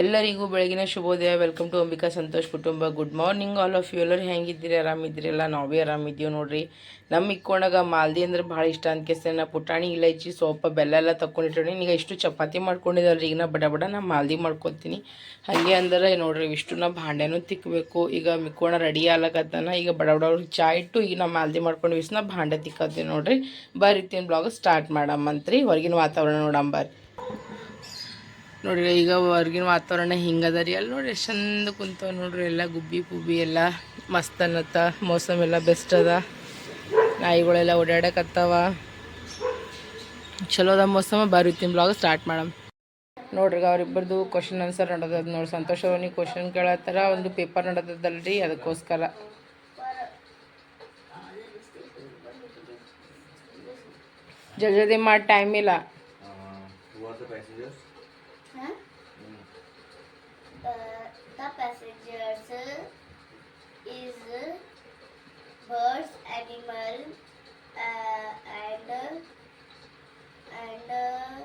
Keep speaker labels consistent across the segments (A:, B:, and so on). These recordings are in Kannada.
A: ಎಲ್ಲರಿಗೂ ಬೆಳಗಿನ ಶುಭೋದಯ. ವೆಲ್ಕಮ್ ಟು ಅಂಬಿಕಾ ಸಂತೋಷ್ ಕುಟುಂಬ. Good morning all of you ಎಲ್ಲರೂ ಹೆಂಗಿದ್ದೀರಿ? ಆರಾಮಿದ್ದೀರಲ್ಲ ನಾವು ಭೀ ಆರಾಮಿದ್ದೀವಿ ನೋಡ್ರಿ. ನಮ್ಮ ಇಕ್ಕೊಂಡಾಗ ಮಾಲ್ದಿ ಅಂದ್ರೆ ಭಾಳ ಇಷ್ಟ ಅಂತ ನಾ ಪುಟಾಣಿ, ಇಲೈಚಿ, ಸೋಪ, ಬೆಲ್ಲ ಎಲ್ಲ ತಗೊಂಡಿಟ್ಟಣಿ ಈಗ ಇಷ್ಟು ಚಪಾತಿ ಮಾಡ್ಕೊಂಡಿದ್ದಲ್ರಿ. ಈಗ ನಾ ಬಡ ಬಡ ನಾ ಮಾಲ್ದಿ ಮಾಡ್ಕೊತೀನಿ. ಹಾಗೆ ಅಂದ್ರೆ ನೋಡ್ರಿ, ಇಷ್ಟು ನಾ ಭಾಂಡೆನೂ ತಿಕ್ಕಬೇಕು ಈಗ ಮಿಕ್ಕೋಣ ರೆಡಿ ಆಗ್ಲಕತ್ತಾನ. ಈಗ ಬಡ ಬಡ ಚಾ ಇಟ್ಟು ಈಗ ನಾ ಮಾಲ್ದಿ ಮಾಡ್ಕೊಂಡು ನಾ ಭಾಂಡೆ ತಿಕ್ಕತ್ತೀನಿ ನೋಡ್ರಿ. ಬರೀತೀನಿ ಬ್ಲಾಗ್ ಸ್ಟಾರ್ಟ್ ಮಾಡಮ್ಮಂತ್ರಿ ಹೊರಗಿನ ವಾತಾವರಣ ನೋಡಂಬರ್ರಿ ನೋಡ್ರಿ, ಈಗ ಹೊರ್ಗಿನ ವಾತಾವರಣ ಹಿಂಗದ ರೀ ಅಲ್ಲಿ ನೋಡ್ರಿ ಎಷ್ಟು ಚಂದ ಕುಂತವ ನೋಡ್ರಿ. ಎಲ್ಲ ಗುಬ್ಬಿ ಗುಬ್ಬಿ ಎಲ್ಲ ಮಸ್ತ್ ಅನ್ನತ್ತ. ಮೋಸಮ್ ಎಲ್ಲ ಬೆಸ್ಟ್ ಅದ. ನಾಯಿಗಳೆಲ್ಲ ಓಡಾಡಕತ್ತವ ಚಲೋ ಅದ ಮೋಸಮ. ಬರುತ್ತೀನಿ ಬ್ಲಾಗ್ ಸ್ಟಾರ್ಟ್ ಮಾಡಮ್. ನೋಡ್ರಿ ಅವರಿಬ್ಬರದು ಕ್ವಶನ್ ಆನ್ಸರ್ ನಡೋದದ ನೋಡಿ. ಸಂತೋಷ್ ಅವ್ರಿಗೆ ಕ್ವಶನ್ ಕೇಳತ್ತಾರ. ಒಂದು ಪೇಪರ್ ನಡದದಲ್ರಿ, ಅದಕ್ಕೋಸ್ಕರ. ಜಲ್ದಿ ಮಾಡಿ ಟೈಮ್ ಇಲ್ಲ.
B: who are the passengers?
C: Huh? Uh, the passengers is birds, animal, uh, and and uh,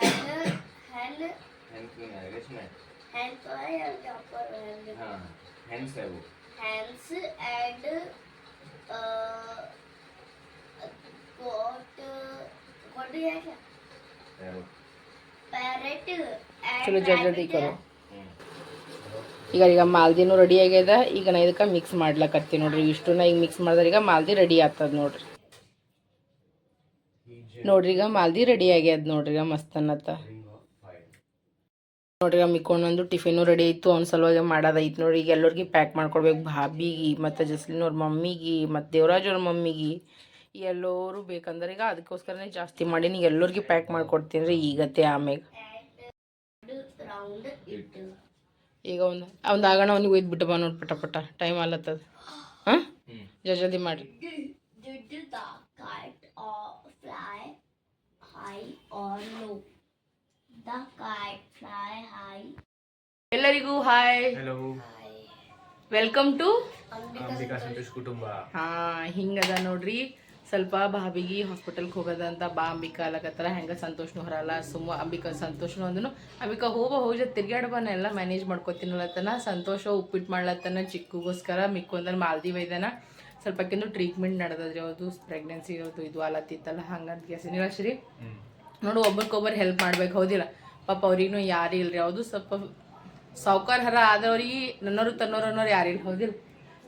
C: hand hand
B: Hand clean है रेस्ट में
C: hand तो है और क्या पर hand
B: हाँ hands है वो
C: hands and uh, got got है क्या
B: पैरों
C: parrot and
A: ಚಲೋ ಜಲ್ದಿ ಕರು ಈಗ ಈಗ ಮಾಲ್ದಿನು ರೆಡಿ ಆಗ್ಯದ. ಈಗ ನಾ ಇದಕ್ಕೆ ಮಿಕ್ಸ್ ಮಾಡ್ಲಕತ್ತೀನಿ ನೋಡ್ರಿ. ಇಷ್ಟನ್ನ ಈಗ ಮಿಕ್ಸ್ ಮಾಡಿದ್ರೆ. ಈಗ ಮಾಲ್ದಿ ರೆಡಿ ಆಗ್ತದ ನೋಡ್ರಿ. ನೋಡ್ರಿ, ಈಗ ಮಾಲ್ದಿ ರೆಡಿ ಆಗ್ಯದ ನೋಡ್ರಿ. ಈಗ ಮಸ್ತ್ ಅನ್ನತ್ತ. ನೋಡ್ರಿ ಮಿಕ್ಕೊಂಡೊಂದು ಟಿಫಿನು ರೆಡಿ ಆಯಿತು ಅವ್ನ ಸಲುವಾಗಿ ಮಾಡೋದೈತಿ ನೋಡ್ರಿ. ಈಗ ಎಲ್ಲರಿಗೆ ಪ್ಯಾಕ್ ಮಾಡ್ಕೊಡ್ಬೇಕು. ಭಾಬಿಗೆ, ಮತ್ತು ಜಸ್ಲಿನ್ ಅವ್ರ ಮಮ್ಮಿಗೆ, ಮತ್ತು ದೇವರಾಜ್ ಅವ್ರ ಮಮ್ಮಿಗೆ. ಎಲ್ಲರೂ ಬೇಕಂದ್ರೆ ಈಗ ಅದಕ್ಕೋಸ್ಕರನೇ ಜಾಸ್ತಿ ಮಾಡಿ ನೀವು ಎಲ್ಲರಿಗೂ ಪ್ಯಾಕ್ ಮಾಡಿಕೊಡ್ತೀನಿ ರೀ ಈಗತ್ತೆ
C: ಆಮ್ಯಾಗ
A: ಈಗ ಒಂದು ಒಂದು ಆಗೋಣ ಅವ್ನಿಗೆ ಒಯ್ದು ಬಿಟ್ಟು ಬಾ ನೋಡಿ ಪಟ ಪಟ ಟೈಮ್ ಆಲತ್ತದ. ಹಾಂ? ಜಲ್ದಿ ಮಾಡಿರಿ ಎಲ್ಲರಿಗೂ ಹಾಯ್ ವೆಲ್ಕಮ್ ಟು
B: ಕುಟುಂಬ.
A: ಹಾ ಹಿಂಗದ ನೋಡ್ರಿ. ಸ್ವಲ್ಪ ಭಾಬಿಗೆ ಹಾಸ್ಪಿಟಲ್ಗೆ ಹೋಗೋದಂತ ಬಾ, ಅಂಬಿಕಾ ಅಲ್ಲಕತ್ತಾರ ಹೆಂಗೆ ಸಂತೋಷನು ಹೊರಲ್ಲ, ಸುಮ್ಮ ಅಂಬಿಕಾ, ಸಂತೋಷನು ಅಂದನು. ಅಂಬಿಕಾ, ಹೋಗ, ಹೋಗಿ ತಿರ್ಗಾಡಬನ ಎಲ್ಲ ಮ್ಯಾನೇಜ್ ಮಾಡ್ಕೊತೀನಲ್ಲತ್ತನ ಸಂತೋಷ, ಉಪ್ಪಿಟ್ಟು ಮಾಡ್ಲತ್ತನ, ಚಿಕ್ಕಗೋಸ್ಕರ ಮಿಕ್ಕೊಂದಲ್ಲಿ ಮಾಲ್ದಿ ವೈದನ ಸ್ವಲ್ಪ ಕೆಂದು ಟ್ರೀಟ್ಮೆಂಟ್ ನಡೆದದ್ರಿ ಅವ್ರದ್ದು ಪ್ರೆಗ್ನೆನ್ಸಿ ಅವ್ರದ್ದು ಇದು ಅಲತ್ತಿತ್ತಲ್ಲ, ಹಂಗಂತ ಕೇಸಿನಿಲ್ಲ ಶ್ರೀ. ನೋಡು ಒಬ್ರಿಗೊಬ್ಬರು ಹೆಲ್ಪ್ ಮಾಡ್ಬೇಕು, ಹೌದಿಲ್ಲ. ಪಾಪ ಅವ್ರಿಗೂ ಯಾರು ಇಲ್ರಿ ಅವ್ರದ್ದು ಸ್ವಲ್ಪ ಸೌಕರ್ಯ ಹರ ಆದವ್ರಿಗೆ ನನ್ನೋರು ತನ್ನೋರು ಅನ್ನೋರು ಯಾರಿಲ್ಲ, ಹೌದಿಲ್ಲ.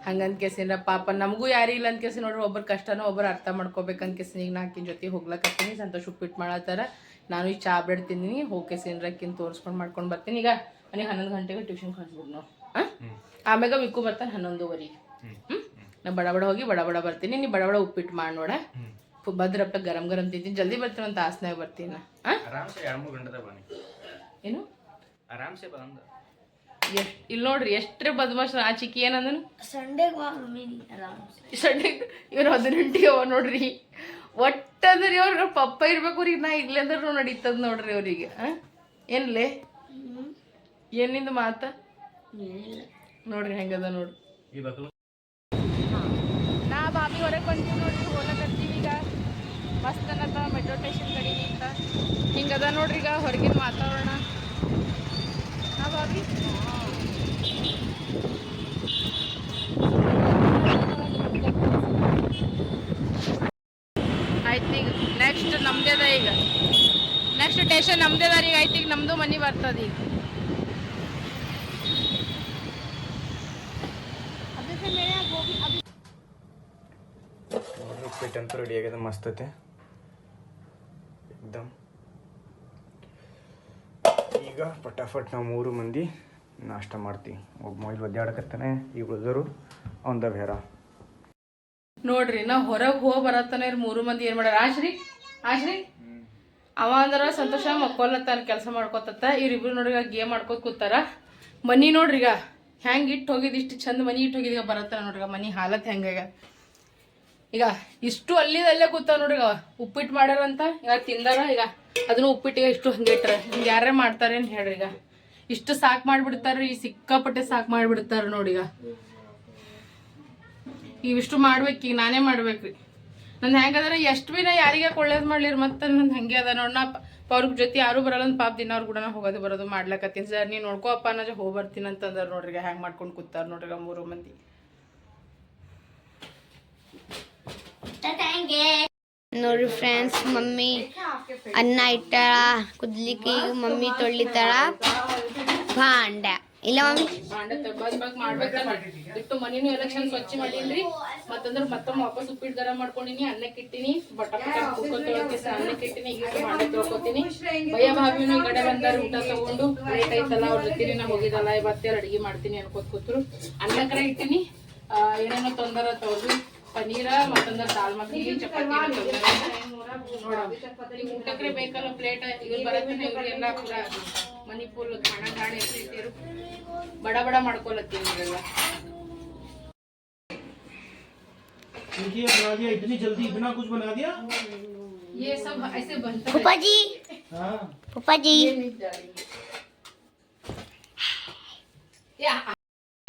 A: ಹಂಗಂತ ಕೇಸಿನ ಪಾಪ ನಮಗೂ ಯಾರು ಇಲ್ಲ ಅಂತ ಕೇಸಿ ನೋಡ್ರಿ ಒಬ್ಬರು ಕಷ್ಟನೋ ಒಬ್ಬರು ಅರ್ಥ ಮಾಡ್ಕೋಬೇಕಂತ ಕೇಸಿನ. ಈಗ ನಾಕಿನ ಜೊತೆ ಹೋಗ್ಲಕ್ಕೀನಿ ಸಂತೋಷ ಉಪ್ಪಿಟ್ಟು ಮಾಡತ್ತಾರ. ನಾನು ಈ ಚಾ ಬ್ರೆಡ್ ತಿಂದಿನಿ ಹೋಗಿ ಕೇಸಿನ ತೋರಿಸ್ಕೊಂಡು ಮಾಡ್ಕೊಂಡು ಬರ್ತೀನಿ. ಈಗ ನನಗೆ ಹನ್ನೊಂದು ಗಂಟೆಗೆ ಟ್ಯೂಷನ್ ಕಳಿಸ್ಬಿಡ್ ನಾವು ಹಾಂ ಆಮ್ಯಾಗ ವಿಕ್ಕು ಬರ್ತಾನೆ ಹನ್ನೊಂದುವರೆಗೆ ಹ್ಞೂ ನಾ ಬಡ ಬಡ ಹೋಗಿ ಬಡ ಬಡ ಬರ್ತೀನಿ ನೀ ಬಡ ಬಡ ಉಪ್ಪಿಟ್ಟು ಮಾಡಿ ನೋಡ. ಭದ್ರಪ್ಪ ಗರಂ ಗರಂ ತಿಂತೀನಿ ಜಲ್ದಿ ಬರ್ತೀನಿ ಅಂತ ಆಸನಾಗ ಬರ್ತೀನಿ ಏನು?
B: ಆರಾಮ್ಸೆ ಬಂದ.
A: ಎಷ್ಟು ಇಲ್ಲಿ ನೋಡ್ರಿ ಎಷ್ಟೇ ಬದ್ಮಾಶ್ರ ಆಚಿಕಿ ಏನಂದನು? ಸಂಡೆಗೆ ಇವ್ರು ಹದಿನೆಂಟಿ ಅವ ನೋಡ್ರಿ. ಒಟ್ಟಂದ್ರೆ ಇವ್ರು ಪಪ್ಪ ಇರ್ಬೇಕು ಅವ್ರಿಗೆ ನಾ ಇಲ್ಲಂದ್ರೂ ನಡೀತದ ನೋಡ್ರಿ ಅವ್ರಿಗೆ. ಏನ್ಲೇ? ಏನಿಂದ ಮಾತ? ನೋಡ್ರಿ ಹೆಂಗದ ನೋಡ್ರಿ ನಾ ಬಾಬಿ ಹೊರಗೆ ಬಂದೀವಿ ನೋಡ್ರಿ ಹೋಲಕತ್ತೀವಿ ಈಗ. ಮಸ್ತ್ ಅನ್ನತ ಮೆಟ್ರೋ ಸ್ಟೇಷನ್ ಕಡಿಮೆ ಅಂತ. ಹಿಂಗದ ನೋಡ್ರಿ ಈಗ ಹೊರಗಿನ ವಾತಾವರಣ. ನಾ ಬಾಬಿ? ಆಯ್ತು ಈಗ ನೆಕ್ಸ್ಟ್ ನಮ್ದೇದ ಈಗ. ನೆಕ್ಸ್ಟ್ ಸ್ಟೇಷನ್ ನಮ್ದೇದ ಈಗ ಆಯ್ತು ಈಗ ನಮ್ದು ಮನೆ ಬರ್ತದ ಈಗ.
B: ಉಪ್ಪಿಟ್ಟು ಅಂತೂ ರೆಡಿ ಆಗ್ಯದ ಮಸ್ತ್ ಐತೆ. ಈಗ ಪಟಾಫಟ್ ನಾವು ಮೂರು ಮಂದಿ ನಾಷ್ಟ ಮಾಡ್ತೀವಿ ಒಬ್ಬ ಮೊಯ್ಲು ಒದ್ದಾಡಕತ್ತಾನೆ ಈಗ ಉಳಿದರು ಅವಂದ ಬೇರ.
A: ನೋಡ್ರಿ, ನಾ ಹೊರಗೆ ಹೋಗಿ ಬರತ್ತಾನೆ ಇವ್ರು ಮೂರು ಮಂದಿ ಏನ್ ಮಾಡ್ಯಾರ? ಆಶ್ರಿ ಆಶ್ರಿ. ಅವ ಅಂದ್ರ ಸಂತೋಷ ಮಕ್ಕೊಲ್ಲತ್ತಾನ ಕೆಲಸ ಮಾಡ್ಕೊತತ್ತ. ಇವ್ರಿಬ್ರು ನೋಡ್ರಿ ಗೇಮ್ ಮಾಡ್ಕೊತ ಕೂತಾರ. ಮನಿ ನೋಡ್ರಿ ಈಗ, ಹೆಂಗ್ ಇಟ್ಟು ಹೋಗಿದ್, ಇಷ್ಟು ಚಂದ ಮನಿ ಇಟ್ಟು ಹೋಗಿದೀಗ ಬರತ್ತಾನ ನೋಡ್ರಿ ಮನಿ ಹಾಲತ್ ಹೆಂಗಾಗ ಈಗ. ಇಷ್ಟು ಅಲ್ಲಿದಲ್ಲೇ ಕೂತಾವ ನೋಡ್ರಿ ಈಗ. ಉಪ್ಪಿಟ್ಟು ಮಾಡ್ಯಾರಂತ, ಈಗ ತಿಂದಾರ ಈಗ. ಅದನ್ನು ಉಪ್ಪಿಟ್ಟಿಗೆ ಇಷ್ಟು ಹಂಗೆ ಹಿಂಗ ಹಿಂಗೆ ಯಾರೇ ಮಾಡ್ತಾರೇನು ಹೇಳ್ರಿ ಈಗ. ಇಷ್ಟು ಸಾಕು ಮಾಡಿಬಿಡ್ತಾರ ಈ ಸಿಕ್ಕಾಪಟ್ಟೆ ಸಾಕು ಮಾಡಿಬಿಡ್ತಾರ ನೋಡಿ ಈಗ. ಇವಿಷ್ಟು ಮಾಡ್ಬೇಕು, ಈಗ ನಾನೇ ಮಾಡ್ಬೇಕ್ರಿ. ನನ್ನ ಹೆಂಗದ ಎಷ್ಟು ಭೀ ಯಾರಿಗೆ ಒಳ್ಳೇದು ಮಾಡ್ಲಿರಿ, ಮತ್ತೆ ನಂದು ಹಂಗೆ ಅದ. ನೋಡಿ ನಾ ಅವ್ರ ಜೊತೆ ಯಾರು ಬರಲ್ಲ ಅಂತ ಪಾಪ ದಿನ ಅವ್ರ ಕೂಡ ಹೋಗೋದು ಬರೋದು ಮಾಡ್ಲಕತ್ತೀನಿ. ಸರ್ ನೀನು ನೋಡ್ಕೋಪ್ಪ ನಾ ಹೋಗಿ ಬರ್ತೀನಿ ಅಂತಂದ್ರೆ ನೋಡ್ರಿ ಹ್ಯಾಂಗೆ ಮಾಡ್ಕೊಂಡು ಕೂತಾರ ನೋಡ್ರಿ ಮೂರು ಮಂದಿ.
C: ನೋಡ್ರಿ ಫ್ರೆಂಡ್ಸ್ ಮಮ್ಮಿ, ಅನ್ನ ಇಟ್ಟಾಳ, ಕುದ್ಲಿಕ್ಕೆ ಈಗ ಮಮ್ಮಿ ತೊಳಿತಾಳ ಭಾಂಡ. ಇಲ್ಲ ಮಮ್ಮಿ?
A: ಇಟ್ಟು ಮನೇನು ಎಲೆಕ್ಷನ್ ಸ್ವಚ್ಛ ಮಾಡಿನ್ರಿ ಮತ್ತಂದ್ರೆ ಮತ್ತೊಮ್ಮೆ ವಾಪಸ್ ಉಪ್ಪಿಟ್ಟು ದರ ಮಾಡ್ಕೊಂಡಿನಿ, ಅನ್ನಕ್ಕೆ ಇಟ್ಟಿನಿ, ಬಟ್ಟ ತೊಳಕ್ಕೆ ಅನ್ನಕ್ಕೆ ಇಟ್ಟಿನಿ ತೊಳ್ಕೊತೀನಿ. ಭಯ ಭಾವಿನೂ ಕಡೆ ಬಂದಾರ, ಊಟ ತಗೊಂಡು. ಲೇಟ್ ಐತಲ್ಲ ಅವ್ರ ಜೊತೆ ನಾ ಹೋಗಿದಲ್ಲ ಇವತ್ತೇ ಅಡಿಗೆ ಮಾಡ್ತೀನಿ ಅನ್ಕೋತ ಕೂತ್ರು. ಅನ್ನಕ್ಕರ ಇಟ್ಟಿನಿ. ಏನೇನೋ ತೊಂದರೆ ತಗೊಳ್ರಿ ಪನೀರ ಮತ್ತಂದ್ರ ದಾಲ್ ಮಖನಿ ಚಪಾತಿ ನೋಡ ಊಟಕ್ರೆ ಬೇಕಲ್ಲ ಪ್ಲೇಟ್ ಇವ್ರು ಬರತ್ತಿನ ಇವ್ರಿಗೆಲ್ಲ ಪೂರ ಮನಿ ಫುಲ್ ಖಾಣ ಖಾಣ ಇಟ್ಟಿರು ಬಡ ಬಡ ಮಾಡ್ಕೊಳತ್ತೀನಿ ಇವೆಲ್ಲ
D: देखिए बना दिया इतनी जल्दी इतना कुछ बना दिया
A: ये सब ऐसे बनता है
C: ಪಪ್ಪಾಜಿ
D: हाँ
C: ಪಪ್ಪಾಜಿ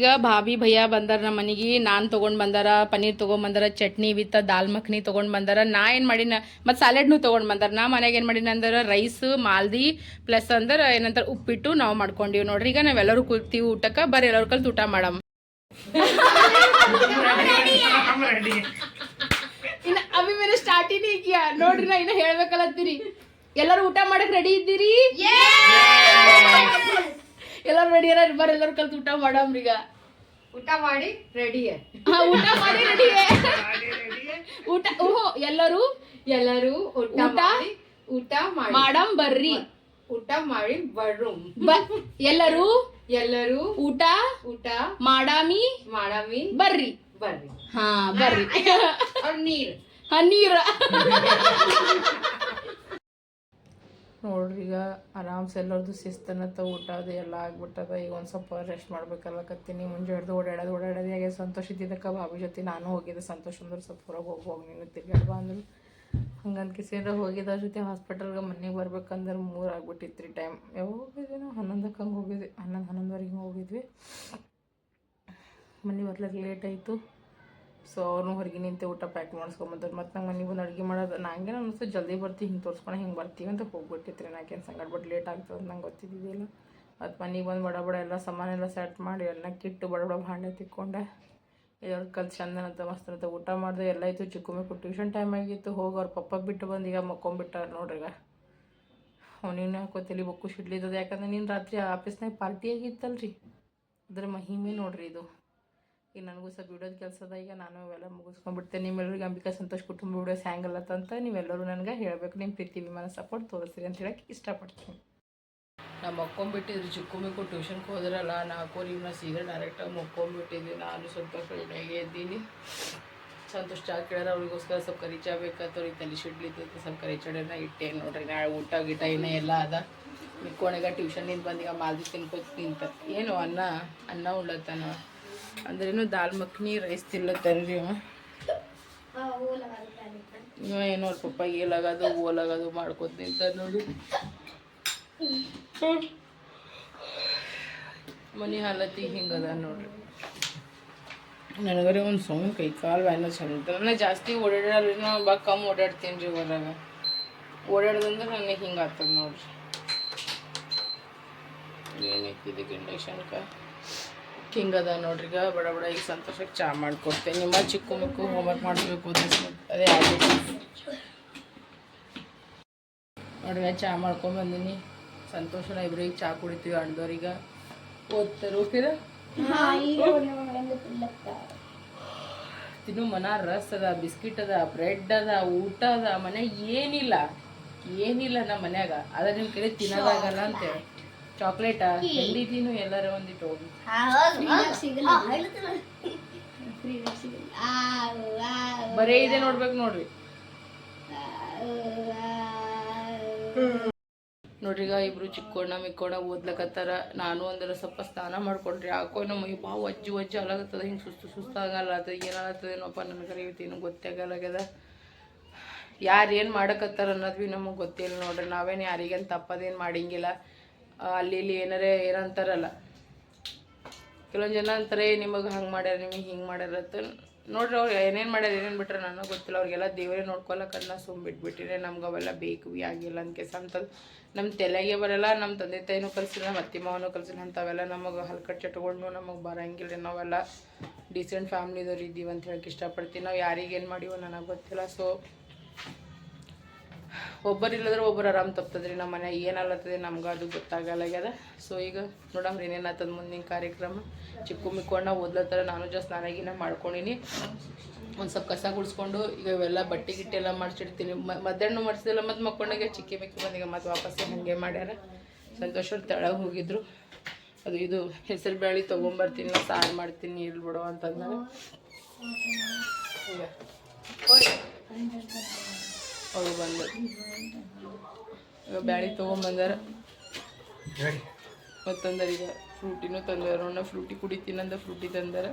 A: ಈಗ ಭಾಬಿ ಭಯ್ಯ ಬಂದಾರ ನಮ್ಮ ಮನೆಗೆ ನಾನ್ ತಗೊಂಡ್ ಬಂದಾರ ಪನ್ನೀರ್ ತಗೊಂಡ್ ಬಂದಾರ ಚಟ್ನಿ ವಿತ್ ದಾಲ್ ಮಖನಿ ತಗೊಂಡ್ ಬಂದಾರ ನಾ ಏನ್ ಮಾಡಿನ ಮತ್ ಸಾಲೆಡ್ನು ತಗೊಂಡ್ ಬಂದಾರ. ನಾ ಮನ್ಯಾಗ ಏನ್ ಮಾಡಿನ ಅಂದ್ರ ರೈಸ್ ಮಾಲ್ದಿ ಪ್ಲಸ್ ಅಂದ್ರ ಏನಂತಾರ ಉಪ್ಪಿಟ್ಟು ನಾವು ಮಾಡ್ಕೊಂಡಿವಿ ನೋಡ್ರಿ. ಈಗ ನಾವೆಲ್ಲರೂ ಕೂತೀವಿ ಊಟಕ್ಕ ಬರ್ರಿ ಎಲ್ಲರೂ ಕಲ್ತು ಊಟ ಮಾಡಮ್. ಇನ್ನ ಅಭಿ ಮೇಲೆ ಸ್ಟಾರ್ಟಿಂಗ್ ಈಗ ನೋಡ್ರಿ ನಾ ಇನ್ನ ಹೇಳ್ಬೇಕಲ್ಲತ್ತೀರಿ ಎಲ್ಲರೂ ಊಟ ಮಾಡಕ್ ರೆಡಿ ಇದ್ದೀರಿ? ಎಲ್ಲರೂ ರೆಡಿ ಅರ ಬರ್ರಿ ಎಲ್ಲರೂ ಕಲ್ತು ಊಟ ಮಾಡಮ್ರೀಗ.
E: ಊಟ ಮಾಡಿ ರೆಡಿ
A: ಊಟ ಮಾಡಿ ರೆಡಿ ಊಟ ಓಹೋ ಎಲ್ಲರೂ?
E: ಎಲ್ಲರೂ ಊಟ
A: ಊಟ?
E: ಮಾಡಿ ಊಟ ಮಾಡಿ.
A: ಮಾಡಮ್ ಬರ್ರಿ.
E: ಊಟ ಮಾಡಿ ಬರ್ರು.
A: ಎಲ್ಲರೂ?
E: ಎಲ್ಲರೂ?
A: ಊಟ?
E: ಊಟ?
A: ಮಾಡಾಮಿ?
E: ಮಾಡಾಮಿ?
A: ಬರ್ರಿ.
E: ಬರ್ರಿ.
A: ಹಾ ಬರ್ರಿ.
E: ನೀರ್.
A: ಹ ನೀರ. ನೋಡ್ರಿ, ಈಗ ಆರಾಮ್ಸೆ ಎಲ್ಲರದು ಶಿಸ್ತನತ್ತ ಊಟ ಅದು ಎಲ್ಲ ಆಗ್ಬಿಟ್ಟದ. ಈಗ ಒಂದು ಸ್ವಲ್ಪ ರೆಸ್ಟ್ ಮಾಡ್ಬೇಕಲ್ಲಕತ್ತೀನಿ. ಮುಂಜೆ ಹಿಡ್ದು ಓಡಾಡೋದು ಓಡಾಡೋದು. ಹಾಗೆ ಸಂತೋಷ ಇದ್ದಿದ್ದಕ್ಕೆ ಭಾಬಿ ಜೊತೆ ನಾನು ಹೋಗಿದ್ದೆ. ಸಂತೋಷ ಅಂದ್ರೆ ಸ್ವಲ್ಪ ಹೊರಗೆ ಹೋಗಿ ಹೋಗಿ ನೀನು ತಿರ್ಗಾಡ್ಬಾ ಅಂದ್ರು. ಹಂಗಂತ ಕಿಸಿಂದ್ರ ಹೋಗಿದ್ದ ಜೊತೆ ಹಾಸ್ಪಿಟಲ್ಗೆ ಮನೆಗೆ ಬರ್ಬೇಕಂದ್ರೆ ಮೂರು ಆಗ್ಬಿಟ್ಟಿತ್ತು ರೀ ಟೈಮ್ ಯಾವಾಗ ಹೋಗಿದ್ವಿ ನಾವು? ಹನ್ನೊಂದಕ್ಕೆ ಹಂಗೆ ಹೋಗಿದ್ವಿ. ಹನ್ನೊಂದು, ಹನ್ನೊಂದುವರೆಗೆ ಹೋಗಿದ್ವಿ. ಮನೆ ಬರ್ಲಿಕ್ಕೆ ಲೇಟ್ ಆಯಿತು. ಸೊ ಅವ್ರನ್ನೂ ಹೊರಗೆ ನಿಂತೆ ಊಟ ಪ್ಯಾಕ್ ಮಾಡಿಸ್ಕೊಂಬಂದ್ರು ಮತ್ತು ನಂಗೆ ಮನೆಗೆ ಬಂದು ಅಡುಗೆ ಮಾಡೋದು ನಂಗೆ ಅನಿಸ್ತು ಜಲ್ದಿ ಬರ್ತೀವಿ ಹಿಂಗೆ ತೋರಿಸ್ಕೊಂಡು ಹಿಂಗೆ ಬರ್ತೀವಿ ಅಂತ ಹೋಗ್ಬಿಟ್ಟಿತ್ತು ರೀ ನಾಕೇನು ಸಂಗಡ ಬಟ್ ಲೇಟ್ ಆಗ್ತದೆ ಅಂತ ನಂಗೆ ಗೊತ್ತಿದ್ದಿದ್ದಿಲ್ಲ. ಮತ್ತು ಮನೆಗೆ ಬಂದು ಬಡ ಬಡ ಎಲ್ಲ ಸಾಮಾನೆಲ್ಲ ಸೆಟ್ ಮಾಡಿ ಅನ್ನಕ್ಕಿಟ್ಟು ಬಡ ಬಡ ಭಾಂಡೆ ತಿಕ್ಕೊಂಡೆ. ಇದ್ರ ಕಲ್ತು ಚಂದನ ಮಸ್ತ್ ಅಂತ ಊಟ ಮಾಡಿದೆ. ಎಲ್ಲ ಇತ್ತು ಚಿಕ್ಕು ಮಿಕ್ಕು ಟ್ಯೂಷನ್ ಟೈಮ್ ಆಗಿತ್ತು. ಹೋಗಿ ಅವ್ರ ಪಪ್ಪ ಬಿಟ್ಟು ಬಂದು ಈಗ ಮಕ್ಕೊಂಬಿಟ್ಟಾರ ನೋಡ್ರಿಗ ಅವನಿನ ಯಾಕೋ ತಲೆ ಬೊಕ್ಕು ಶಿಡ್ಲಿದ್ದದ ಯಾಕಂದ್ರೆ ನೀನು ರಾತ್ರಿ ಆಫೀಸ್ನಾಗ ಪಾರ್ಟಿ ಆಗಿತ್ತಲ್ರಿ. ಅದ್ರ ಮಹಿಮೆ ನೋಡ್ರಿ ಇದು. ಈಗ ನನಗೂ ಸ್ವಲ್ಪ ಬಿಡೋದು ಕೆಲಸದ, ಈಗ ನಾನು ಅವೆಲ್ಲ ಮುಗಿಸ್ಕೊಂಡ್ಬಿಡ್ತೇನೆ. ನಿಮ್ಮೆಲ್ಲರಿಗೆ ಅಂಬಿಕಾ ಸಂತೋಷ್ ಕುಟುಂಬ ವಿಡಿಯೋಸ್ ಹ್ಯಾಂಗಲ್ಲತ್ತಂತ ನೀವೆಲ್ಲರೂ ನನಗೆ ಹೇಳಬೇಕು. ನಿಮ್ಮ ಪ್ರೀತಿ ವಿಮಾನ ಸಪೋರ್ಟ್ ತೋರಿಸ್ತೀರಿ ಅಂತ ಹೇಳಕ್ಕೆ ಇಷ್ಟಪಡ್ತೀನಿ. ನಾವು ಮಕ್ಕೊಂಬಿಟ್ಟಿದ್ರಿ ಚಿಕ್ಕು ಮಿಕ್ಕು ಟ್ಯೂಷನ್ಗೆ ಹೋದ್ರಲ್ಲ, ನಾಲ್ಕು ಇವನ್ನ ಸೀರೆ ಡೈರೆಕ್ಟಾಗಿ ಮಕ್ಕೊಂಬಿಟ್ಟಿದ್ವಿ ನಾನು ಸ್ವಲ್ಪ ಕಡಿಮೆಗೆ ಎದ್ದೀನಿ ಸಂತೋಷ ಚಾ ಕೇಳಿದ್ರೆ ಅವ್ರಿಗೋಸ್ಕರ ಸ್ವಲ್ಪ ಕರಿ ಚಾ ಅವ್ರಿಗೆ ತಲೆ ಶಿಡ್ಲಿದ್ದೈತೆ ಸ್ವಲ್ಪ ಕರಿ ಇಟ್ಟೆ. ನೋಡ್ರಿ, ನಾಳೆ ಊಟ ಗೀಟ ಇನ್ನೂ ಎಲ್ಲ ಅದ. ಮಿಕ್ಕೋಣೆಗ ಟ್ಯೂಷನಿಂದ ನಿಂತು ಈಗ ಮಾಲ್ದಿ ತಿನ್ಕೋ ನಿಂತ. ಏನು ಅನ್ನ ಅನ್ನ ಉಳ್ಳತ್ತಾನ ಅಂದ್ರೇನು ದಾಲ್ ಮಖನಿ ರೈಸ್ ತಿನ್ಲತ್ತಾನ್ರಿ ಅವ ಇವ. ಏನೋ ಅವ್ರ ಪಪ್ಪ ಏಲಾಗದು ಓಲಾಗದು ಮಾಡ್ಕೊತ ನಿಂತ ನೋಡಿ. ಮನೆ ಹಾಲತಿ ಹಿಂಗದ ನೋಡ್ರಿ. ನನಗರೆ ಒಂದು ಸೌಂಡ್ ಕೈ ಕಾಲು ಬ್ಯಾನ ಚಂದ ನಾನು ಜಾಸ್ತಿ ಓಡಾಡಲ್ಲ ನಾ ಬಾ ಕಮ್ಮಿ ಓಡಾಡ್ತೀನಿ ರೀ ಹೊರಗ. ಓಡಾಡ್ದಂದ್ರೆ ನನಗೆ ಹಿಂಗೆ ಆಗ್ತದೆ ನೋಡ್ರಿ. ಏನೈತಿದೆ ಇಂಡಕ್ಷನ್ಕ ಹಿಂಗದ ನೋಡ್ರಿ. ಈಗ ಬಡ ಬಡ ಈಗ ಸಂತೋಷಕ್ಕೆ ಚಾ ಮಾಡ್ಕೊಡ್ತೇನೆ. ನಿಮ್ಮ ಚಿಕ್ಕ ಮಕ್ಕಳು ಹೋಮ್ವರ್ಕ್ ಮಾಡಿಸ್ಬೇಕು ಓದಿಸ್ಬೇಕು ಅದೇ ನೋಡಿ ನೋಡ್ರಿ ಚಾ ಮಾಡ್ಕೊಂಡ್ ಬಂದೀನಿ. ಸಂತೋಷನ ಇಬ್ರಿಗೆ ಚಾ ಕುಡಿತೀವಿ ಅಣ್ಣದವ್ರೀಗ ಓದ್ತಾರೆ ಓಕೆದ ತಿನ್ನು ಮನ ರಸ್ ಅದ ಬಿಸ್ಕಿಟ್ ಅದ ಬ್ರೆಡ್ ಅದ ಊಟ ಅದ ಮನೆ ಏನಿಲ್ಲ. ಏನಿಲ್ಲ ನಮ್ಮ ಮನ್ಯಾಗ. ಅದ ನಿಮ್ ಕಡೆ ತಿನ್ನೋದಾಗಲ್ಲ ಅಂತೇಳಿ. ಚಾಕ್ಲೇಟ? ತಿಂದಿದ್ದೀನು ಎಲ್ಲರ ಒಂದಿಟ್ಟು ಹೋಗಿ. ಬರೇ ಇದೆ ನೋಡ್ಬೇಕು ನೋಡ್ರಿ. ನೋಡ್ರಿ ಈಗ ಇಬ್ರು ಚಿಕ್ಕೋಣ ಮಿಕ್ಕೋಣ ಓದ್ಲಕತ್ತಾರ. ನಾನು ಅಂದ್ರೆ ಸ್ವಲ್ಪ ಸ್ನಾನ ಮಾಡ್ಕೊಂಡ್ರಿ. ಯಾಕೋ ನಮ್ಮ ಮೈ ಅಜ್ಜು ಅಜ್ಜು ಅಲಗತ್ತದ. ಹಿಂಗೆ ಸುಸ್ತು ಸುಸ್ತು ಆಗಲ್ಲ ಅದು ಏನಾಗತ್ತದೇನೋಪ್ಪ ನನಗೆ ಏನು ಗೊತ್ತೇ ಆಗಲಾಗ್ಯದ ಯಾರು ಏನು ಮಾಡಕತ್ತಾರ ಅನ್ನೋದು ಭೀ ನಮಗೆ ಗೊತ್ತಿಲ್ಲ ನೋಡ್ರಿ. ನಾವೇನು ಯಾರಿಗೇನು ತಪ್ಪದೇನು ಮಾಡಂಗಿಲ್ಲ. ಅಲ್ಲಿ ಇಲ್ಲಿ ಏನಾರೇ ಏನಂತಾರಲ್ಲ ಕೆಲವೊಂದು ಜನ ಅಂತಾರೆ ನಿಮಗೆ ಹಂಗೆ ಮಾಡ್ಯಾರ, ನಿಮಗೆ ಹಿಂಗೆ ಮಾಡ್ಯಾರ ಅಂತ. ನೋಡ್ರಿ ಅವ್ರು ಏನೇನು ಮಾಡ್ಯಾರ, ಏನೇನು ಬಿಟ್ರೆ ನನಗೆ ಗೊತ್ತಿಲ್ಲ. ಅವ್ರಿಗೆಲ್ಲ ದೇವರೇ ನೋಡ್ಕೊಳಕನ್ನ ಸುಮ್ಮ ಬಿಟ್ಬಿಟ್ಟಿರಿ ನಮ್ಗೆ ಅವೆಲ್ಲ ಬೇಕು, ಬಿ ಆಗಿಲ್ಲ ಅನ್ಕೇಸ್ ಅಂತದ್ದು ನಮ್ಮ ತಲೆಗೆ ಬರಲ್ಲ ನಮ್ಮ ತಂದೆ ತಾಯಿನೂ ಕಲಿಸಿಲ್ಲ ನಮ್ಮ ಅತ್ತಿ ಮಾವನೂ ಕಲಿಸಿಲ್ಲ, ಅಂಥವೆಲ್ಲ ನಮಗೆ ಹಲ್ಕಟ್ಟು ಇಟ್ಕೊಂಡು ನಮಗೆ ಬರಂಗಿಲ್ಲ ನಾವೆಲ್ಲ ಡಿಸೆಂಟ್ ಫ್ಯಾಮ್ಲಿದವ್ರು ಇದ್ದೀವಿ ಅಂತ ಹೇಳಕ್ಕೆ ಇಷ್ಟಪಡ್ತೀವಿ. ನಾವು ಯಾರಿಗೇನು ಮಾಡೀವೋ ನನಗೆ ಗೊತ್ತಿಲ್ಲ. ಸೊ ಒಬ್ಬರು ಇಲ್ಲದ್ರೆ ಒಬ್ಬರು ಆರಾಮ್ ತಪ್ತದ್ರಿ, ನಮ್ಮ ಮನೆ ಏನಲ್ಲತ್ತದೆ ನಮ್ಗೆ ಅದು ಗೊತ್ತಾಗಲ್ಲಾಗ್ಯದ ಸೊ ಈಗ ನೋಡಮ್ರಿ ಏನೇನಾಗ್ತದ ಮುಂದಿನ ಕಾರ್ಯಕ್ರಮ. ಚಿಕ್ಕು ಮಿಕ್ಕೊಂಡ ಓದ್ಲತ್ತರ, ನಾನು ಜಸ್ಟ್ ನಾನಾಗಿನ ಮಾಡ್ಕೊಂಡಿನಿ. ಒಂದು ಸ್ವಲ್ಪ ಕಸ ಗುಡಿಸ್ಕೊಂಡು ಈಗ ಇವೆಲ್ಲ ಬಟ್ಟೆ ಗಿಟ್ಟೆ ಎಲ್ಲ ಮಾಡಿಸಿಡ್ತೀನಿ. ಮಧ್ಯಾಹ್ನ ಮಾಡಿಸಿದಿಲ್ಲ ಮತ್ತು ಮಕ್ಕೊಂಡಾಗ ಚಿಕ್ಕಿ ಮಿಕ್ಕಿ ಬಂದೀಗ ಮತ್ತೆ ವಾಪಸ್ ಹಂಗೆ ಮಾಡ್ಯಾರ. ಸಂತೋಷ್ ಅವ್ರು ತೆಳಗೆ ಹೋಗಿದ್ರು. ಅದು ಇದು ಹೆಸರು ಬೇಳೆ ತೊಗೊಂಬರ್ತೀನಿ, ನಾ ಸಾರು ಮಾಡ್ತೀನಿ ಇಲ್ಲಿ ಬಿಡೋ ಅಂತಂದ್ರೆ. ಅವ್ರು ಬಂದು. ಈಗ ಬ್ಯಾಳಿ ತೊಗೊಂಬಂದಾರ ಮತ್ತಂದರ ಈಗ ಫ್ರೂಟಿನೂ ತಂದಾರ. ನಾ ಫ್ರೂಟಿ ಕುಡಿತೀನಂದ ಫ್ರೂಟಿ ತಂದಾರ.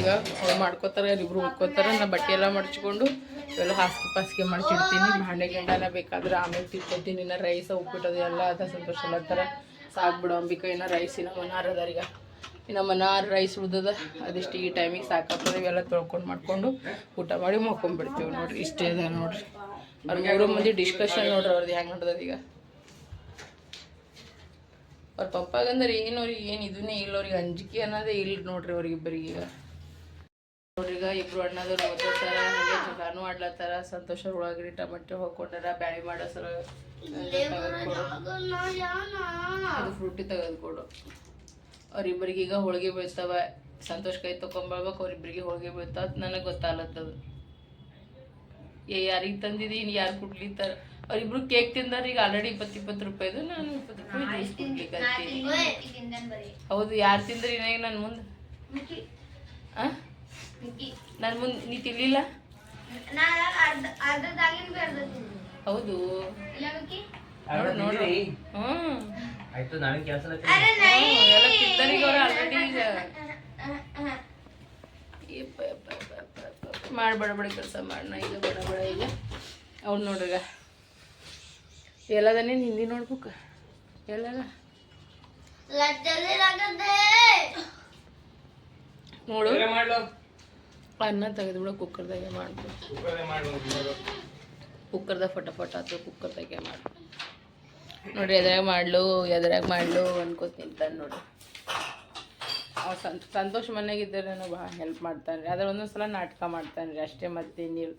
A: ಈಗ ಅವ್ರು ಮಾಡ್ಕೋತಾರೆ ಇಬ್ರು ಉಳ್ಕೋತಾರೆ. ನಾ ಬಟ್ಟೆ ಎಲ್ಲ ಮಡ್ಚ್ಕೊಂಡು ಇವೆಲ್ಲ ಹಾಸಿಗೆ ಪಾಸಿಗೆ ಮಡ್ಚಿಡ್ತೀನಿ ಭಾಂಡೆ ಗಿಂಡೆಲ್ಲ ಬೇಕಾದ್ರೆ ಆಮೇಲೆ ತಿಳ್ಕೊತೀನಿ ಇನ್ನು ರೈಸ್ ಉಪ್ಪಿಟ್ಟದು ಎಲ್ಲ ಅದ. ಸಂತೋಷ ಎಲ್ಲ ಥರ ಸಾಕು ಬಿಡು ರೈಸಿನ ಇನ್ನು ರೈಸ್ ಇನ್ನು ಮನಾರ್ ಈಗ. ಇನ್ನು ನಾರ್ ರೈಸ್ ಉಳ್ದದ ಅದಿಷ್ಟು ಈ ಟೈಮಿಗೆ ಸಾಕಾಗ್ತದೆ ಇವೆಲ್ಲ ತೊಳ್ಕೊಂಡು ಮಾಡ್ಕೊಂಡು ಊಟ ಮಾಡಿ ಮಕ್ಕೊಂಡ್ಬಿಡ್ತೀವಿ ನೋಡ್ರಿ. ಇಷ್ಟೇ ಇದೆ ನೋಡ್ರಿ. ಅವ್ರ ಮೂರು ಮಂದಿ ಡಿಸ್ಕಷನ್ ನೋಡ್ರಿ ಅವ್ರದ್ದು ಹೆಂಗೆ ನೋಡ್ದದ ಈಗ. ಅವ್ರ ಪಪ್ಪಾಗಂದ್ರೆ ಏನು ಅವ್ರಿಗೆ ಏನು ಇದನ್ನೇ ಇಲ್ಲ ಅವ್ರಿಗೆ ಅಂಜಿಕೆ ಅನ್ನೋದೇ ಇಲ್ಲ ನೋಡ್ರಿ ಅವ್ರಿಗಿಬ್ಬರಿಗೆ ಈಗ. ನೋಡ್ರಿ ಈಗ ಇಬ್ರು ಅಣ್ಣದವ್ರು ಓದ್ಲತ್ತಾರ ಹಾಗೆ ಜಗಾನು ಆಡ್ಲತ್ತಾರ ಸಂತೋಷ ಉಳ್ಳಾಗಡ್ಡಿ ಟಮಟೆ ಹೋಗ್ಕೊಂಡಾರ ಬ್ಯಾಳಿ ಮಾಡೋ ಸಲ ಅದು ಫ್ರೂಟಿ ತೆಗೆದುಕೊಡು. ಅವ್ರಿಬ್ಬರಿಗೆ ಈಗ ಹೋಳಿಗೆ ಬೀಳ್ತಾವ. ಸಂತೋಷ ಕೈ ತೊಗೊಂಬರ್ಬೇಕು ಅವ್ರಿಬ್ಬರಿಗೆ ಹೋಳಿಗೆ ಬೀಳ್ತಾವ. ನನಗೆ ಗೊತ್ತಾಗ್ಲತ್ತದು ಏ ಯಾರಿಗೆ ತಂದಿದ್ದೀನಿ ಯಾರು ಕುಡ್ಲಿತ್ತಾರ? ಅವ್ರಿಬ್ರು ಕೇಕ್ ತಿಂದಾರ ಈಗ ಆಲ್ರೆಡಿ ಇಪ್ಪತ್ತು ಇಪ್ಪತ್ತು ರೂಪಾಯಿದು. ನಾನು ಇಪ್ಪತ್ತು ರೂಪಾಯಿ ಜ್ಯೂಸ್ ಕುಡ್ಲಿಕ್ಕೆ ಹೌದು ಯಾರು ತಿಂದ್ರಿ ಈಗ ನನ್ನ ಮುಂದೆ? ಆ? ನನ್ನ ಮುಂದೆ ನೀ ತಿನ್ಲಿಲ್ಲ? ಹೌದು. ನೋಡ್ರಿ ಹ್ಞೂ ಹ್ಮ್.
D: ಆಯ್ತು ನನಗೆ ಕೆಲಸ
A: ಹ್ಮ್, ಎಲ್ಲ ತಿಂತಾರೆ ಈಗ. ಅವ್ರು ಆಲ್ರೆಡಿ ಈಗ ಯಪ್ಪ, ಯಪ್ಪ, ಯಪ್ಪ, ಯಪ್ಪ, ಯಪ್ಪ. ಮಾಡ್ ಬಡ ಬಡ ಕೆಲಸ ಮಾಡೋಣ ಈಗ ಬೇಡ ಬೇಡ ಈಗ. ಅವ್ನು ನೋಡ್ರಗ ಎಲ್ಲದನ್ನೇನು ಹಿಂದಿ ನೋಡ್ಬೇಕು. ಎಲ್ಲದ ನೋಡು. ಅನ್ನ ತೆಗೆದ್ಬಿಡು ಕುಕ್ಕರ್ದಾಗೆ ಮಾಡ್ಬೇಕು ಕುಕ್ಕರ್ದಾಗ ಫಟಾಫಟ್ ಆತು ಕುಕ್ಕರ್ದಾಗೆ ಮಾಡು. ನೋಡ್ರಿ ಎದ್ರಾಗ ಮಾಡ್ಲು ಎದ್ರಾಗ ಮಾಡ್ಲು ಅನ್ಕೋತ ನಿಂತಾನೆ ನೋಡ್ರಿ ಅವ ಸಂತ ಸಂತೋಷ ಮನೆಯಾಗಿದ್ದರೇನೋ ಭಾಳ ಹೆಲ್ಪ್ ಮಾಡ್ತಾನೆ ರೀ ಅದ್ರ ಒಂದೊಂದು ಸಲ ನಾಟಕ ಮಾಡ್ತಾನೆ ರೀ ಅಷ್ಟೇ ಮತ್ತೇನಿಲ್ಲ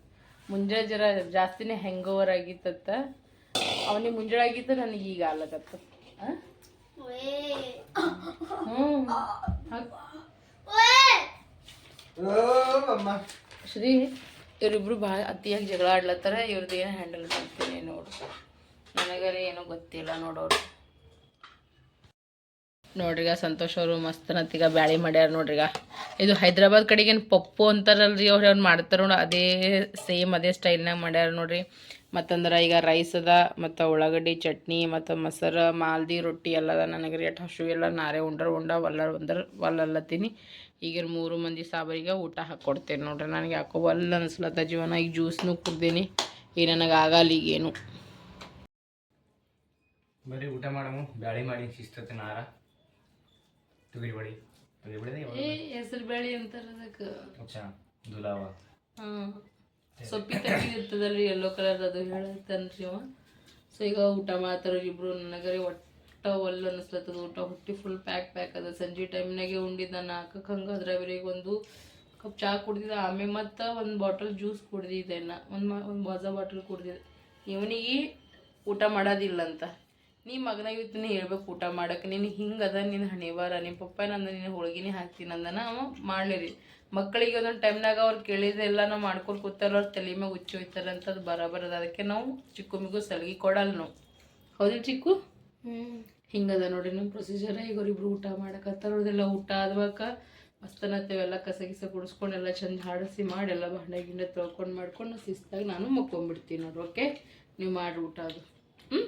A: ಮುಂಜಾನೆ ಜರ ಜಾಸ್ತಿನೇ ಹೆಂಗ್ ಓವರ್ ಆಗಿತ್ತತ್ತ ಅವನಿಗೆ ಮುಂಜಾನೆ ಆಗಿತ್ತು ನನಗೆ ಈಗ ಆಗ್ಲಕತ್ತ ಶ್ರೀ ಇವರಿಬ್ರು ಭಾಳ ಅತಿಯಾಗಿ ಜಗಳ ಆಡ್ಲತ್ತಾರ ಇವ್ರದ್ದು ಏನು ಹ್ಯಾಂಡಲ್ ಮಾಡ್ತೀನಿ ನೋಡು. ನನಗರ ಏನೂ ಗೊತ್ತಿಲ್ಲ ನೋಡೋರು. ನೋಡ್ರಿಗ ಸಂತೋಷ್ ಅವರು ಮಸ್ತನತ್ತೀಗ ಬ್ಯಾಳಿ ಮಾಡ್ಯಾರ ನೋಡ್ರಿಗ. ಇದು ಹೈದ್ರಾಬಾದ್ ಕಡೆಗೆ ಏನು ಪಪ್ಪು ಅಂತಾರಲ್ರಿ ಅವ್ರು ಅವ್ರು ಮಾಡ್ತಾರ ನೋಡಿ, ಅದೇ ಸೇಮ್ ಅದೇ ಸ್ಟೈಲ್ನಾಗ ಮಾಡ್ಯಾರ ನೋಡ್ರಿ. ಮತ್ತಂದ್ರೆ ಈಗ ರೈಸ್ ಅದ, ಮತ್ತು ಉಳ್ಳಾಗಡ್ಡಿ ಚಟ್ನಿ, ಮತ್ತು ಮೊಸರು, ಮಾಲ್ದಿ ರೊಟ್ಟಿ ಎಲ್ಲ ಅದ ನನಗೆ ರೇಟ್ ಹಸು ಎಲ್ಲ ನಾರೇ ಉಂಡ್ರ ಉಂಡ ಒಲ್ಲ ಒಂದರ ಒಲ್ಲಲ್ಲತ್ತೀನಿ ಈಗ ಮೂರು ಮಂದಿ ಸಾಬರಿಗೆ ಊಟ ಹಾಕ್ಕೊಡ್ತೇನೆ ನೋಡ್ರಿ. ನನಗೆ ಯಾಕೋ ಒಲ್ಲ ಅನಿಸ್ಲತ್ತ ಜೀವನ, ಈಗ ಜ್ಯೂಸ್ನು ಕುಡ್ದೀನಿ. ಈಗ ನನಗೆ ಆಗಲ್ಲ ಈಗೇನು.
B: ಬರ್ರಿ ಊಟ ಮಾಡಮು. ಬ್ಯಾಳಿ ಮಾಡಿ ಶಿಸ್ತತೆ ನಾರ. ತುಗಿರಿ ಬಡಿ. ತುಗಿರಿ ಬಡಿ
A: ಏ ಹೆಸರು ಬ್ಯಾಳಿ ಅಂತಾರೆ ಅದಕ್ಕೆ.
B: ಅಚ್ಚಾ ದುಲಾವ.
A: ಹಾಂ ಸೊಪ್ಪಿ ತಪ್ಪಿ ಇರ್ತದಲ್ರಿ ಯೆಲ್ಲೋ ಕಲರ್ ಅದು ಹೇಳತ್ತನ್ರಿ ಅವ. ಸೊ ಈಗ ಊಟ ಮಾಡ್ತಾರ ಇಬ್ರು ನನಗರಿ ಒಟ್ಟ ಒಲ್ಲ ಅನ್ನಿಸ್ಲತ್ತದ ಊಟ ಹುಟ್ಟಿ ಫುಲ್ ಪ್ಯಾಕ್ ಪ್ಯಾಕ್ ಅದ. ಸಂಜೆ ಟೈಮ್ನಾಗೆ ಉಂಡಿದ್ದ ನಾಲ್ಕಕ್ಕೆ ಹಂಗೆ ಅದ್ರಾಗ ಒಂದು ಕಪ್ ಚಹಾ ಕುಡ್ದಿದ್ದ. ಆಮೇಲೆ ಮತ್ತು ಒಂದು ಬಾಟಲ್ ಜ್ಯೂಸ್ ಕುಡ್ದಿದ್ದೆ ನಾ. ಒಂದು ಒಂದು ಮಜಾ ಬಾಟಲ್ ಕುಡ್ದಿದ್ದೆ. ಇವನಿಗೆ ಊಟ ಮಾಡೋದಿಲ್ಲ ಅಂತ ನೀ ಮಗನ ಇವತ್ತು ನೀ ಹೇಳ್ಬೇಕು ಊಟ ಮಾಡಕ್ಕೆ ನೀನು ಹಿಂಗೆ ಅದ ನಿನ್ನ ಹಣೆವಾರ ನಿಮ್ಮ ಪಪ್ಪ ನಂದ ನಿನ್ನ ಹೋಳ್ಗಿನೇ ಹಾಕ್ತೀನಿ ಅಂದನ ಅವ ಮಾಡಲಿರಿ. ಮಕ್ಕಳಿಗೆ ಒಂದೊಂದು ಟೈಮ್ನಾಗ ಅವ್ರು ಕೇಳಿದೆಲ್ಲ ನಾವು ಮಾಡ್ಕೊಂಡು ಕೂತಾರ ಅವ್ರ ತಲೆ ಮ್ಯಾಗ ಹುಚ್ಚು ಹೋಯ್ತಾರೆ ಅಂತ ಅದು ಬರೋಬರದ ಅದಕ್ಕೆ ನಾವು ಚಿಕ್ಕುಮಿಗೂ ಸಲಗಿ ಕೊಡಲ್ಲ ನಾವು. ಹೌದಿಲ್ಲ ಚಿಕ್ಕು? ಹಿಂಗದ ನೋಡಿ ನಮ್ಮ ಪ್ರೊಸೀಜರ್ ಈಗ ಅವ್ರಿಬ್ರು ಊಟ ಮಾಡಕತ್ತಾರ ಅವ್ರದೆಲ್ಲ ಊಟ ಆದ್ವಾಗ ಮಸ್ತನತ್ತೇವೆಲ್ಲ ಕಸ ಗಿಸ ಗುಡಿಸ್ಕೊಂಡು ಎಲ್ಲ ಚಂದ ಹಾಡಿಸಿ ಮಾಡಿ ಎಲ್ಲ ಭಾಂಡೆ ಗಿಂಡೆ ತೊಳ್ಕೊಂಡು ಮಾಡ್ಕೊಂಡು ಶಿಸ್ತಾಗಿ ನಾನು ಮಕ್ಕೊಂಡ್ಬಿಡ್ತೀನಿ ನೋಡಿ ಓಕೆ ನೀವು ಮಾಡಿ ಊಟ ಅದು. ಹ್ಞೂ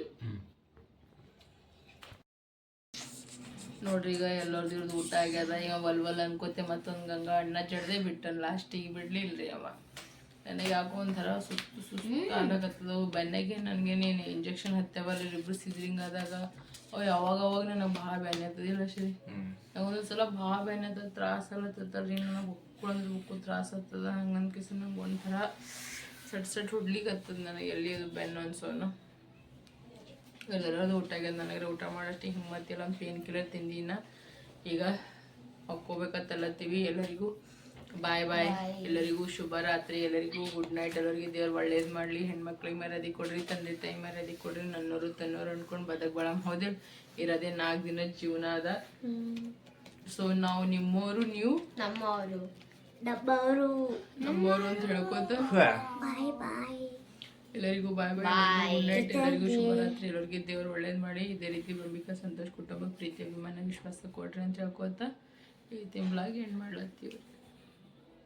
A: ನೋಡ್ರಿ ಈಗ ಎಲ್ಲರದ್ದು ಊಟ ಆಗ್ಯದ ಈಗ ಒಲ್ವಲ್ ಅನ್ಕೋತೆ ಮತ್ತೊಂದು ಗಂಗಾ ಅಣ್ಣ ಜಡ್ದೆ ಬಿಟ್ಟನ್ ಲಾಸ್ಟಿಗೆ ಬಿಡ್ಲಿಲ್ರಿ ಅವ. ನನಗೆ ಯಾಕೋ ಒಂಥರ ಸುಸ್ತು ಸುಸ್ತು ಆಗಕತ್ತದ ಬೆನ್ನೆಗೆ ನನಗೆ ನೀನು ಇಂಜೆಕ್ಷನ್ ಹತ್ತೇವಲ್ಲ ಇಬ್ರು ಸಿದ್ರಿಂಗ್ ಆದಾಗ. ಅವು ಯಾವಾಗ ಅವಾಗ ನನಗೆ ಭಾಳ ಬೆನ್ನೆ ಹತ್ತದಿಲ್ಲ ಶ್ರೀ. ನಂಗೆ ಒಂದೊಂದ್ಸಲ ಭಾಳ ಬೆನ್ನೆ ಹತ್ತದ ತ್ರಾಸ ಅಲ್ಲತ್ತದ ರೀ ನನಗೆ ಬುಕ್ಕು ಅಂದ್ರೆ ಬುಕ್ಕು ತ್ರಾಸ ಆಗ್ತದ ಹಂಗೆ ಅನ್ಕಿಸಿ ನಂಗೆ ಒಂಥರ ಸಟ್ ಸಟ್ ಹುಡ್ಲಿಕ್ಕೆ ಹತ್ತದ ನನಗೆ ಎಲ್ಲಿ ಅದು ಬೆನ್ನು ಅನ್ಸೋನು. ಎಲ್ಲರದು ಊಟ ಆಗ್ಯದ ನನಗೆ ಊಟ ಮಾಡೋಷ್ಟು ಹಿಮ್ಮತ್ತಿಲ್ಲ ಒಂದು ಪೇನ್ ಕಿಲ್ಲರ್ ತಿಂದಿನ ಈಗ ಹೊಕ್ಕೋಬೇಕಂತಲ್ಲತ್ತೀವಿ ಎಲ್ಲರಿಗೂ ಬಾಯ್ ಬಾಯ್ ಎಲ್ಲರಿಗೂ ಶುಭ ರಾತ್ರಿ ಎಲ್ಲರಿಗೂ ಗುಡ್ ನೈಟ್ ಎಲ್ಲರಿಗೂ ದೇವ್ರು ಒಳ್ಳೇದು ಮಾಡಲಿ. ಹೆಣ್ಮಕ್ಳಿಗೆ ಮರ್ಯಾದೆ ಕೊಡ್ರಿ ತಂದೆ ತಾಯಿ ಮರ್ಯಾದೆ ಕೊಡ್ರಿ ನನ್ನೋರು ತನ್ನೋರು ಅಂದ್ಕೊಂಡು ಬದಕ್ ಬಳ ಹೋದೆ ಇರೋದೇ ನಾಲ್ಕು ದಿನ ಜೀವನ ಅದ. ಸೊ ನಾವು ನಿಮ್ಮೋರು ನೀವು?
C: ನಮ್ಮವರು ನಮ್ಮವರು
A: ನಮ್ಮೋರು ಅಂತ ಹೇಳ್ಕೊತ.
C: ಬಾಯ್ ಬಾಯ್
A: ಎಲ್ಲರಿಗೂ ಬಾಯ್ ಬಾಯ್. ಗುಡ್ ನೈಟ್ ಎಲ್ಲರಿಗೂ ಶುಭರಾತ್ರಿ. ಎಲ್ಲರಿಗೂ ದೇವರು ಒಳ್ಳೇದು ಮಾಡಿ ಇದೇ ರೀತಿ ಬಂಬಿಕಾ ಸಂತೋಷ್ ಕುಟುಂಬ ಪ್ರೀತಿ ಅಭಿಮಾನ ವಿಶ್ವಾಸ ಕೊಡ್ರಿ ಅಂತ ಹೇಳ್ಕೊತ ಈ ತಿಂಗಳಾಗಿ ಹೆಣ್ಣು ಮಾಡ್ಲತ್ತೀವಿ.